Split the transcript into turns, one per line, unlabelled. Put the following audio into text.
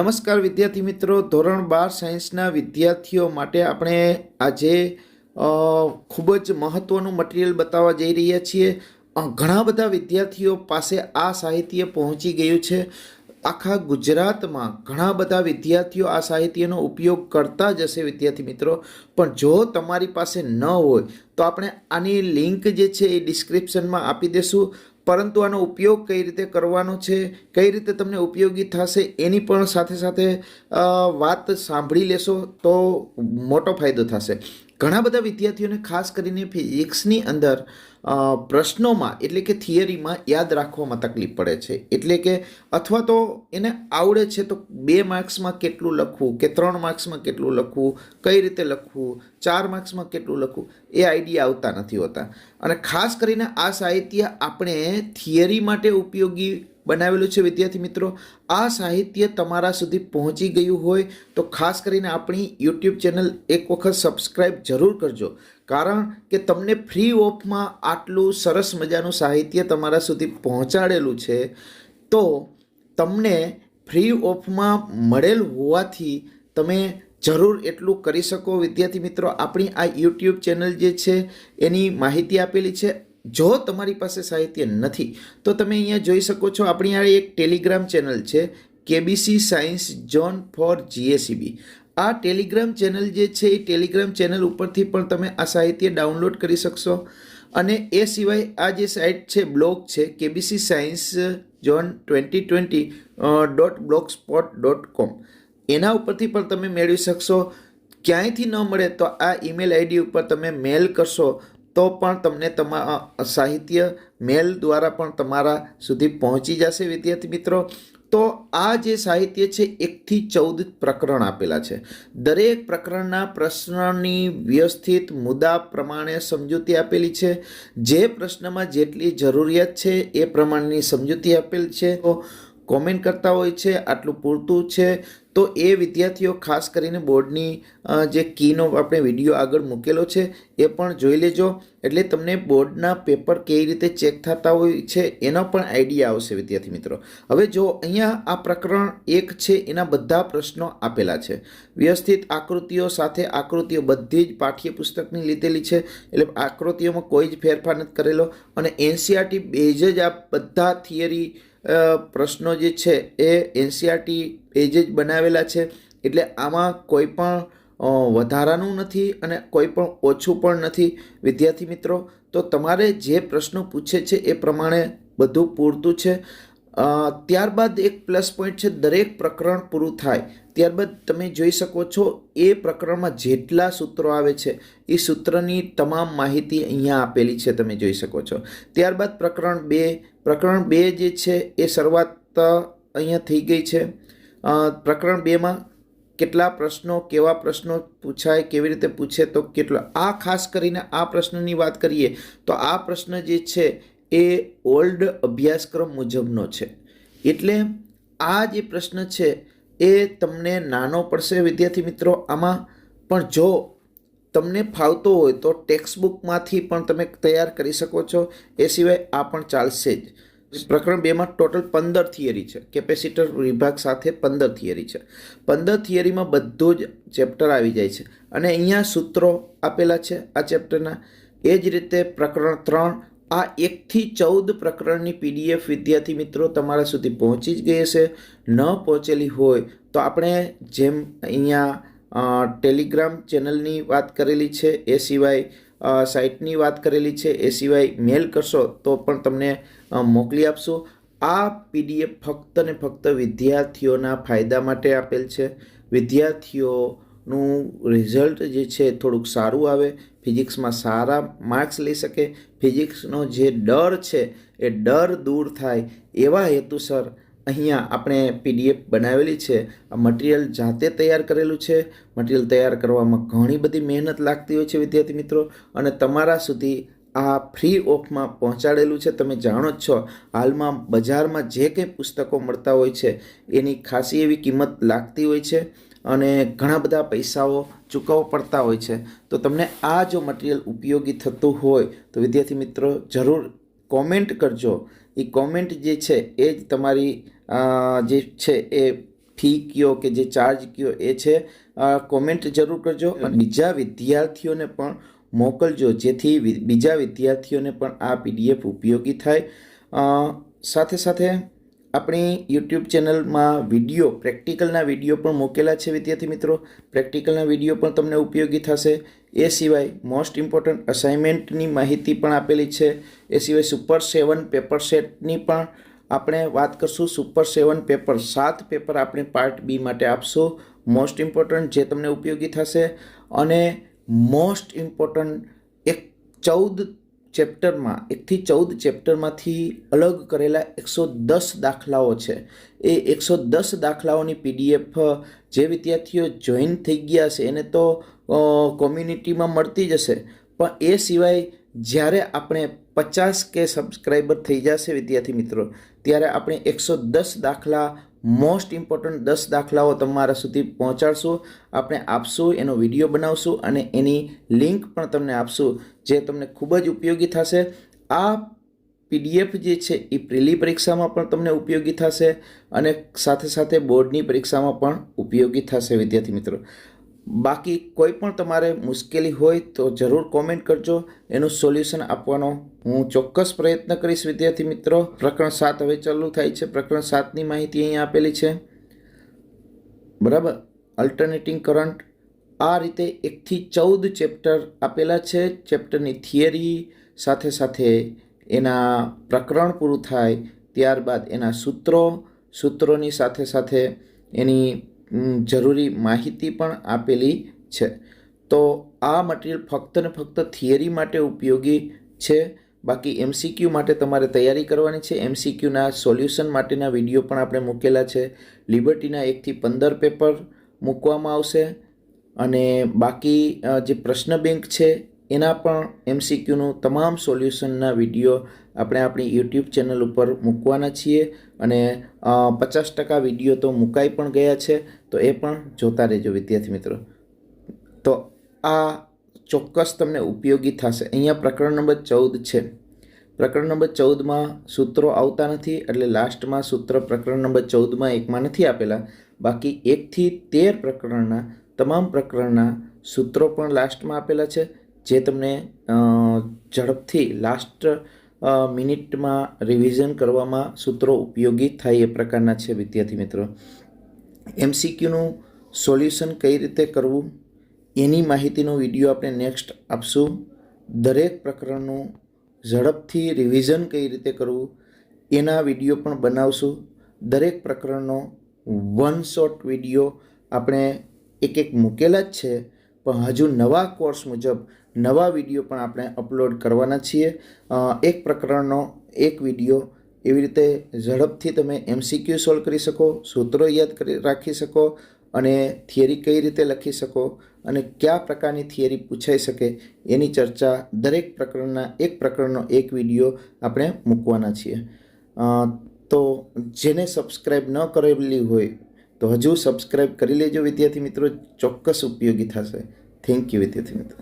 નમસ્કાર વિદ્યાર્થી મિત્રો. ધોરણ બાર સાયન્સના વિદ્યાર્થીઓ માટે આપણે આજે ખૂબ જ મહત્ત્વનું મટીરિયલ બતાવવા જઈ રહ્યા છીએ. ઘણા બધા વિદ્યાર્થીઓ પાસે આ સાહિત્ય પહોંચી ગયું છે. આખા ગુજરાતમાં ઘણા બધા વિદ્યાર્થીઓ આ સાહિત્યનો ઉપયોગ કરતા જ હશે વિદ્યાર્થી મિત્રો. પણ જો તમારી પાસે ન હોય, તો આપણે આની લિંક જે છે એ ડિસ્ક્રિપ્શનમાં આપી દેશું. પરંતુ આનો ઉપયોગ કઈ રીતે કરવાનો છે, કઈ રીતે તમને ઉપયોગી થશે, એની પણ સાથે સાથે વાત સાંભળી લેશો તો મોટો ફાયદો થશે. ઘણા બધા વિદ્યાર્થીઓને ખાસ કરીને ફિઝિક્સની અંદર પ્રશ્નોમાં એટલે કે થિયરીમાં યાદ રાખવામાં તકલીફ પડે છે. એટલે કે અથવા તો એને આવડે છે તો બે માર્ક્સમાં કેટલું લખવું, કે ત્રણ માર્ક્સમાં કેટલું લખવું, કઈ રીતે લખવું, ચાર માર્ક્સમાં કેટલું લખવું, એ આઈડિયા આવતા નથી હોતા. અને ખાસ કરીને આ સાહિત્ય આપણે થિયરી માટે ઉપયોગી બનાવેલું છે. વિદ્યાર્થી મિત્રો, આ સાહિત્ય તમારા સુધી પહોંચી ગયું હોય તો ખાસ કરીને આપણી યુટ્યુબ ચેનલ એક વખત સબસ્ક્રાઈબ જરૂર કરજો. કારણ કે તમને ફ્રી ઓફમાં આટલું સરસ મજાનું સાહિત્ય તમારા સુધી પહોંચાડેલું છે, તો તમને ફ્રી ઓફમાં મળેલ હોવાથી તમે જરૂર એટલું કરી શકો. વિદ્યાર્થી મિત્રો, આપણી આ યુટ્યુબ ચેનલ જે છે, એની માહિતી આપેલી છે. જો તમારી પાસે સાહિત્ય નથી, તો તમે અહીંયા જોઈ શકો છો, આપણી આ એક ટેલિગ્રામ ચેનલ છે, KBC science zone for GACB આ ટેલિગ્રામ ચેનલ જે છે, એ ટેલિગ્રામ ચેનલ ઉપરથી પણ તમે આ સાહિત્ય ડાઉનલોડ કરી શકશો. અને એ સિવાય આ જે સાઇટ છે, બ્લોગ છે, KBC science zone twenty twenty dot blogspot dot com. એના ઉપરથી પણ તમે મેળવી શકશો. ક્યાંયથી ન મળે તો આ ઈમેલ આઈડી ઉપર તમે મેલ કરશો. તો પણ તમને તમા સાહિત્ય મેલ દ્વારા પણ તમારા સુધી પહોંચી જશે, વિદ્યાર્થી મિત્રો. તો આ જે સાહિત્ય છે, એકથી ચૌદ પ્રકરણ આપેલા છે. દરેક પ્રકરણના પ્રશ્નની વ્યવસ્થિત મુદ્દા પ્રમાણે સમજૂતી આપેલી છે. જે પ્રશ્નમાં જેટલી જરૂરિયાત છે, એ પ્રમાણની સમજૂતી આપેલ છે. તો કોમેન્ટ કરતા હોય છે, આટલું પૂરતું છે, તો એ વિદ્યાર્થીઓ ખાસ કરીને બોર્ડની જે કીનો આપણે વીડિયો આગળ મૂકેલો છે, એ પણ જોઈ લેજો. એટલે તમને બોર્ડના પેપર કેવી રીતે ચેક થતા હોય છે, એનો પણ આઈડિયા આવશે વિદ્યાર્થી મિત્રો. હવે જો અહીંયા આ પ્રકરણ એક છે, એના બધા પ્રશ્નો આપેલા છે. વ્યવસ્થિત આકૃતિઓ સાથે આકૃતિઓ બધી જ પાઠ્યપુસ્તકની લીધેલી છે, એટલે આકૃતિઓમાં કોઈ જ ફેરફાર નથી કરેલો. અને એનસીઆરટી બેઝ જ આ બધા થિયરી પ્રશ્નો જે છે એ એનસીઆરટી પેજે જ બનાવેલા છે. એટલે આમાં કોઈ પણ વધારાનું નથી અને કોઈ પણ ઓછું પણ નથી. વિદ્યાર્થી મિત્રો, તો તમારે જે પ્રશ્નો પૂછે છે એ પ્રમાણે બધું પૂરતું છે. ત્યારબાદ એક પ્લસ પોઈન્ટ છે, દરેક પ્રકરણ પૂરું થાય. ત્યારબાદ તમે જોઈ શકો છો, એ પ્રકરણમાં જેટલા સૂત્રો આવે છે, એ સૂત્રની તમામ માહિતી અહીંયા આપેલી છે, તમે જોઈ શકો છો. ત્યારબાદ પ્રકરણ બે પ્રકરણ બે જે છે, એ શરૂઆત અહીંયા થઈ ગઈ છે. પ્રકરણ બેમાં કેટલા પ્રશ્નો, કેવા પ્રશ્નો પૂછાય, કેવી રીતે પૂછે, તો કેટલો, આ ખાસ કરીને આ પ્રશ્નની વાત કરીએ, તો આ પ્રશ્ન જે છે, એ ઓલ્ડ અભ્યાસક્રમ મુજબનો છે. એટલે આ જે પ્રશ્ન છે, એ તમને નાનો પડશે. વિદ્યાર્થી મિત્રો, આમાં પણ જો તમને ફાવતો હોય તો ટેક્સ્ટબુકમાંથી પણ તમે તૈયાર કરી શકો છો. એ સિવાય આ પણ ચાલશે જ. પ્રકરણ બેમાં ટોટલ પંદર થિયરી છે. કેપેસિટર વિભાગ સાથે પંદર થિયરી છે. પંદર થિયરીમાં બધું જ ચેપ્ટર આવી જાય છે. અને અહીંયા સૂત્રો આપેલા છે આ ચેપ્ટરના. એ જ રીતે પ્રકરણ ત્રણ, આ એકથી ચૌદ પ્રકરણની પીડીએફ વિદ્યાર્થી મિત્રો તમારા સુધી પહોંચી જ ગઈ હશે. ન પહોંચેલી હોય તો આપણે જેમ અહીંયા ટેલિગ્રામ ચેનલની વાત કરેલી છે, એ સિવાય સાઇટની વાત કરેલી છે, એ સિવાય મેલ કરશો તો પણ તમને મોકલી આપશું. આ પીડીએફ ફક્ત ને ફક્ત વિદ્યાર્થીઓના ફાયદા માટે આપેલ છે. વિદ્યાર્થીઓનું રિઝલ્ટ જે છે થોડુંક સારું આવે ફિઝિક્સમાં સારા માર્ક્સ લઈ શકે. ફિઝિક્સનો જે ડર છે, એ ડર દૂર થાય. એવા હેતુસર અહીંયા આપણે પીડીએફ બનાવેલી છે. આ મટીરિયલ જાતે તૈયાર કરેલું છે. મટીરિયલ તૈયાર કરવામાં ઘણી બધી મહેનત લાગતી હોય છે, વિદ્યાર્થી મિત્રો. અને તમારા સુધી આ ફ્રી ઓફમાં પહોંચાડેલું છે. તમે જાણો જ છો, હાલમાં બજારમાં જે કંઈ પુસ્તકો મળતા હોય છે, એની ખાસી એવી કિંમત લાગતી હોય છે અને ઘણા બધા પૈસાઓ ચૂકવવા પડતા હોય છે. તો તમને આ જો મટીરિયલ ઉપયોગી થતું હોય, તો વિદ્યાર્થી મિત્રો જરૂર કોમેન્ટ કરજો. એ કોમેન્ટ જે છે, એ જ તમારી જે છે એ ફી કયો કે જે ચાર્જ કયો એ છે કોમેન્ટ જરૂર કરજો. અને બીજા વિદ્યાર્થીઓને પણ મોકલજો જેથી બીજા વિદ્યાર્થીઓને પણ આ પીડીએફ ઉપયોગી થાય. સાથે સાથે આપણી યુટ્યુબ ચેનલમાં વીડિયો પ્રેક્ટિકલના વીડિયો પણ મૂકેલા છે વિદ્યાર્થી મિત્રો. પ્રેક્ટિકલના વીડિયો પણ તમને ઉપયોગી થશે. એ સિવાય મોસ્ટ ઇમ્પોર્ટન્ટ અસાઇનમેન્ટની માહિતી પણ આપેલી છે. એ સિવાય સુપર સેવન પેપર સેટની પણ આપણે વાત કરશું સુપર સેવન પેપર સાત પેપર આપણે પાર્ટ બી માટે આપશું. મોસ્ટ ઇમ્પોર્ટન્ટ જે તમને ઉપયોગી થશે અને મોસ્ટ ઇમ્પોર્ટન્ટ એક ચૌદ ચેપ્ટરમાં એકથી ચૌદ ચેપ્ટરમાંથી અલગ કરેલા એકસો દસ દાખલાઓ છે. એ એકસો દસ દાખલાઓની પીડીએફ જે વિદ્યાર્થીઓ જોઈન થઈ ગયા છે એને તો કોમ્યુનિટીમાં મળતી જ હશે. પણ એ સિવાય જ્યારે આપણે પચાસ કે સબસ્ક્રાઈબર થઈ જશે વિદ્યાર્થી મિત્રો, ત્યારે આપણે એકસો દસ દાખલા મોસ્ટ ઇમ્પોર્ટન્ટ દસ દાખલાઓ તમારા સુધી પહોંચાડશું. આપણે આપશું, એનો વીડિયો બનાવશું અને એની લિંક પણ તમને આપશું, જે તમને ખૂબ જ ઉપયોગી થશે. આ પીડીએફ જે છે એ પ્રિલી પરીક્ષામાં પણ તમને ઉપયોગી થશે અને સાથે સાથે બોર્ડની પરીક્ષામાં પણ ઉપયોગી થશે વિદ્યાર્થી મિત્રો. બાકી કોઈ પણ તમારે મુશ્કેલી હોય તો જરૂર કોમેન્ટ કરજો. એનું સોલ્યુશન આપવાનો હું ચોક્કસ પ્રયત્ન કરીશ, વિદ્યાર્થી મિત્રો. પ્રકરણ સાત હવે ચાલુ થાય છે. પ્રકરણ સાતની માહિતી અહીંયા આપેલી છે. બરાબર? અલ્ટરનેટિંગ કરંટ આ રીતે એકથી ચૌદ ચેપ્ટર આપેલા છે. ચેપ્ટરની થિયરી સાથે સાથે એના પ્રકરણ પૂરું થાય ત્યારબાદ એના સૂત્રો. સૂત્રોની સાથે સાથે એની જરૂરી માહિતી પણ આપેલી છે. તો આ મટીરિયલ ફક્ત ને ફક્ત થિયરી માટે ઉપયોગી છે. બાકી એમસીક્યુ માટે તમારે તૈયારી કરવાની છે. એમસીક્યુના સોલ્યુશન માટેના વીડિયો પણ આપણે મૂકેલા છે. લિબર્ટીના એકથી પંદર પેપર મૂકવામાં આવશે. અને બાકી જે પ્રશ્ન બેંક છે, એના પણ એમસીક્યુનું તમામ સોલ્યુશનના વીડિયો આપણે આપણી યુટ્યુબ ચેનલ ઉપર મૂકવાના છીએ. અને પચાસ ટકા વીડિયો તો મુકાઈ પણ ગયા છે. તો એ પણ જોતા રહેજો વિદ્યાર્થી મિત્રો. તો આ ચોક્કસ તમને ઉપયોગી થશે. અહીંયા પ્રકરણ નંબર ચૌદ છે. પ્રકરણ નંબર ચૌદમાં સૂત્રો આવતા નથી એટલે લાસ્ટમાં સૂત્ર પ્રકરણ નંબર ચૌદમાં એકમાં નથી આપેલા. બાકી એકથી તેર પ્રકરણના, તમામ પ્રકરણના સૂત્રો પણ લાસ્ટમાં આપેલા છે. જે તમને ઝડપથી લાસ્ટ મિનિટમાં રિવિઝન કરવામાં સૂત્રો ઉપયોગી થાય એ પ્રકારના છે વિદ્યાર્થી મિત્રો. એમસીક્યુનું સોલ્યુશન કઈ રીતે કરવું એની માહિતીનો વીડિયો આપણે નેક્સ્ટ આપશું. દરેક પ્રકરણનું ઝડપથી રિવિઝન કઈ રીતે કરવું એના વીડિયો પણ બનાવશું. દરેક પ્રકરણનો વન શોટ વીડિયો આપણે એક એક મૂકેલા જ છે, પણ હજુ નવા કોર્સ મુજબ નવા વીડિયો પણ આપણે અપલોડ કરવાના છીએ. એક પ્રકરણનો એક વીડિયો એવી રીતે ઝડપથી તમે એમસીક્યુ સોલ્વ કરી શકો, સૂત્રો યાદ કરી રાખી શકો અને થિયરી કઈ રીતે લખી શકો અને કયા પ્રકારની થિયરી પૂછાઈ શકે એની ચર્ચા દરેક પ્રકરણના એક પ્રકરણનો એક વીડિયો આપણે મૂકવાના છીએ. તો જેને સબસ્ક્રાઈબ ન કરેલી હોય તો હજુ સબસ્ક્રાઈબ કરી લેજો વિદ્યાર્થી મિત્રો, ચોક્કસ ઉપયોગી થશે. થેન્ક યુ વિદ્યાર્થી મિત્રો.